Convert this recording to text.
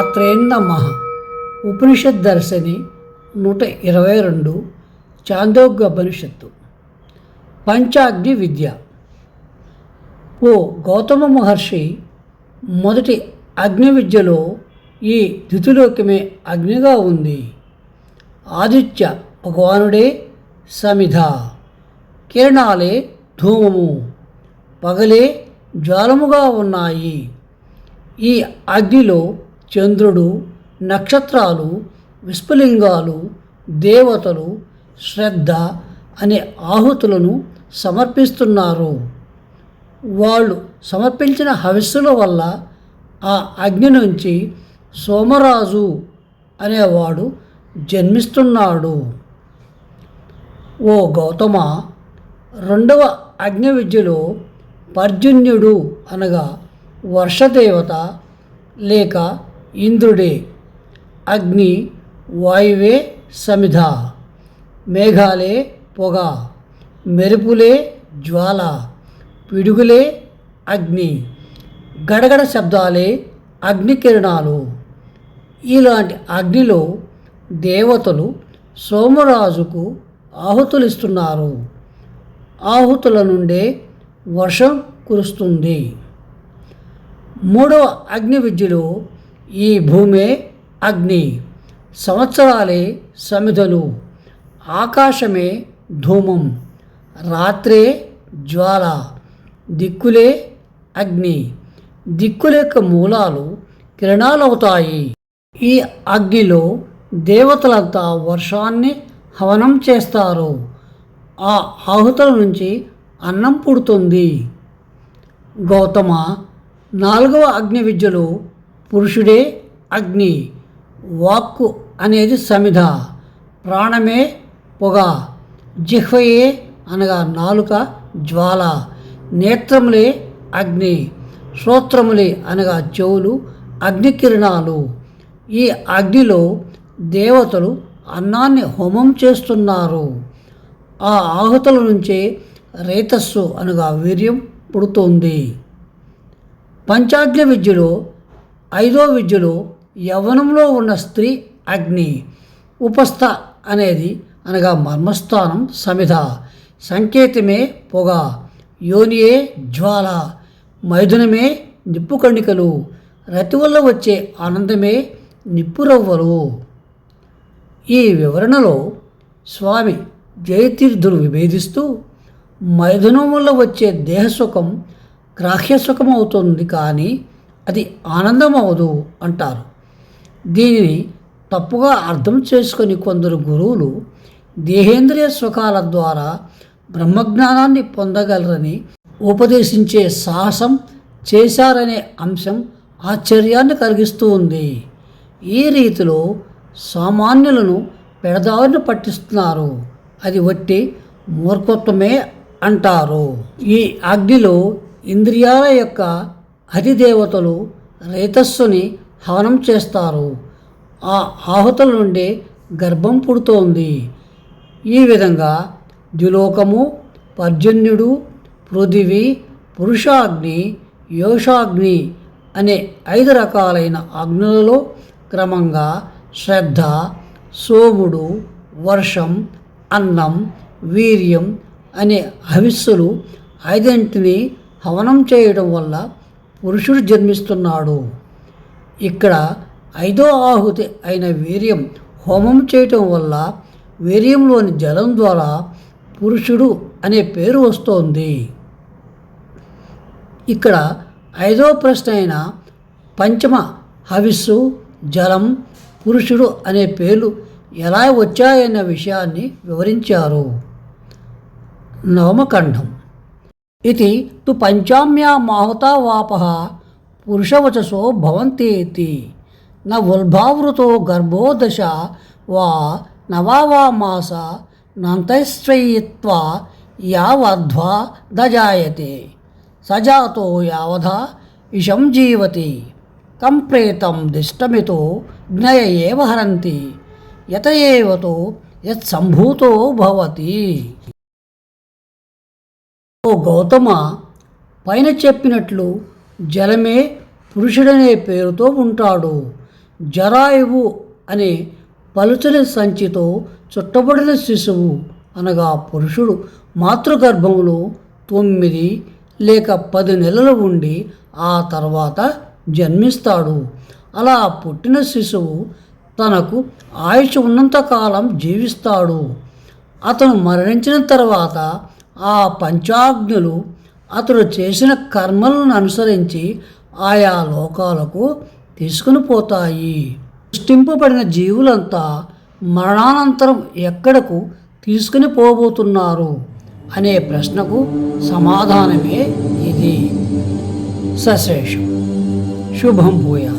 మాత్రేన్నమ ఉపనిషత్ దర్శని నూట ఇరవై రెండు చాందోగ్యోపనిషత్తు పంచాగ్ని విద్య. ఓ గౌతమ మహర్షి మొదటి అగ్ని విద్యలో ఈ ద్యుతిలోకమే అగ్నిగా ఉంది. ఆదిత్య భగవానుడే సమిధ. కిరణాలే ధూమము. పగలే జ్వాలముగా ఉన్నాయి. ఈ అగ్నిలో చంద్రుడు నక్షత్రాలు విస్ఫులింగాలు దేవతలు శ్రద్ధ అనే ఆహుతులను సమర్పిస్తున్నారు. వాళ్ళు సమర్పించిన హవిస్సుల వల్ల ఆ అగ్ని నుంచి సోమరాజు అనేవాడు జన్మిస్తున్నాడు. ఓ గౌతమ రెండవ అగ్ని విద్యలో పర్జన్యుడు అనగా వర్షదేవత లేక ఇంద్రుడే అగ్ని వాయువే సమిధ మేఘాలే పొగ మెరుపులే జ్వాల పిడుగులే అగ్ని గడగడ శబ్దాలే అగ్ని కిరణాలు. ఇలాంటి అగ్నిలో దేవతలు సోమరాజుకు ఆహుతులిస్తున్నారు. ఆహుతుల నుండే వర్షం కురుస్తుంది. మూడవ అగ్ని విద్యలో ఈ భూమే అగ్ని. సంవత్సరాలే సమిధలు. ఆకాశమే ధూమం. రాత్రే జ్వాల. దిక్కులే అగ్ని. దిక్కుల యొక్క మూలాలు కిరణాలవుతాయి. ఈ అగ్నిలో దేవతలంతా వర్షాన్ని హవనం చేస్తారు. ఆ ఆహుతుల నుంచి అన్నం పుడుతుంది. గౌతమ నాలుగవ అగ్ని విద్యలో పురుషుడే అగ్ని వాక్కు అనేది సమిధ ప్రాణమే పొగ జిహ్వయే అనగా నాలుక జ్వాల నేత్రములే అగ్ని శ్రోత్రములే అనగా చెవులు అగ్ని కిరణాలు ఈ అగ్నిలో దేవతలు అన్నాన్ని హోమం చేస్తున్నారు. ఆ ఆహుతుల నుంచే రేతస్సు అనగా వీర్యం పుడుతోంది. పంచాగ్ని విద్యలో ఐదో విద్యలో యవ్వనంలో ఉన్న స్త్రీ అగ్ని ఉపస్థ అనేది అనగా మర్మస్థానం సమిధ. సంకేతమే పొగ యోనియే జ్వాల మైథునమే నిప్పు కణికలు రతి వల్ల వచ్చే ఆనందమే నిప్పురవ్వలు ఈ వివరణలో స్వామి జయతీర్థులు విభేదిస్తూ మైథునం వల్ల వచ్చే దేహసుఖం గ్రాహ్యసుఖం అవుతుంది కానీ అది ఆనందం అంటారు. దీనిని తప్పుగా అర్థం చేసుకొని కొందరు గురువులు దేహేంద్రియ సుఖాల ద్వారా బ్రహ్మజ్ఞానాన్ని పొందగలరని ఉపదేశించే సాహసం చేశారనే అంశం ఆశ్చర్యాన్ని కలిగిస్తూ ఉంది. ఈ రీతిలో సామాన్యులను పెడదారిని పట్టిస్తున్నారు. అది వట్టి మూర్ఖత్వమే అంటారు. ఈ అగ్నిలో ఇంద్రియాల యొక్క అధిదేవతలు రేతస్సుని హవనం చేస్తారు. ఆ ఆహుతుల నుండి గర్భం పుడుతోంది. ఈ విధంగా ద్యులోకము పర్జన్యుడు పృథివి పురుషాగ్ని యోషాగ్ని అనే ఐదు రకాలైన అగ్నులలో క్రమంగా శ్రద్ధ సోముడు వర్షం అన్నం వీర్యం అనే హవిస్సులు ఐదింటిని హవనం చేయడం వల్ల పురుషుడు జన్మిస్తున్నాడు. ఇక్కడ ఐదో ఆహుతి అయిన వీర్యం హోమం చేయటం వల్ల వీర్యంలోని జలం ద్వారా పురుషుడు అనే పేరు వస్తోంది. ఇక్కడ ఐదో ప్రశ్న అయిన పంచమ హవిస్సు జలం పురుషుడు అనే పేర్లు ఎలా వచ్చాయన్న విషయాన్ని వివరించారు. నవమకంఠం इति तु पञ्चाम्या माहुतावापः पुरुषवचसो भवन्ति इति न वुल्भावृतो गर्भो दशा वा नवावामास नन्तैश्चयित्वा यावध्वा दजायते। सजातो यावधा इषं जीवति। कं प्रेतं दिष्टमितो ज्ञय एव हरन्ति। यत एव तु यत्सम्भूतो भवति। ఓ గౌతమ పైన చెప్పినట్లు జలమే పురుషుడనే పేరుతో ఉంటాడు. జరాయువు అనే పలుచని సంచితో చుట్టబడిన శిశువు అనగా పురుషుడు. మాతృగర్భంలో తొమ్మిది లేక పది నెలలు ఉండి ఆ తర్వాత జన్మిస్తాడు. అలా పుట్టిన శిశువు తనకు ఆయుష్ ఉన్నంతకాలం జీవిస్తాడు. అతను మరణించిన తర్వాత ఆ పంచాగ్నులు అతడు చేసిన కర్మలను అనుసరించి ఆయా లోకాలకు తీసుకుని పోతాయి. సృష్టింపబడిన జీవులంతా మరణానంతరం ఎక్కడకు తీసుకుని పోబోతున్నారు? అనే ప్రశ్నకు సమాధానమే ఇది. సశేషం. శుభం భూయా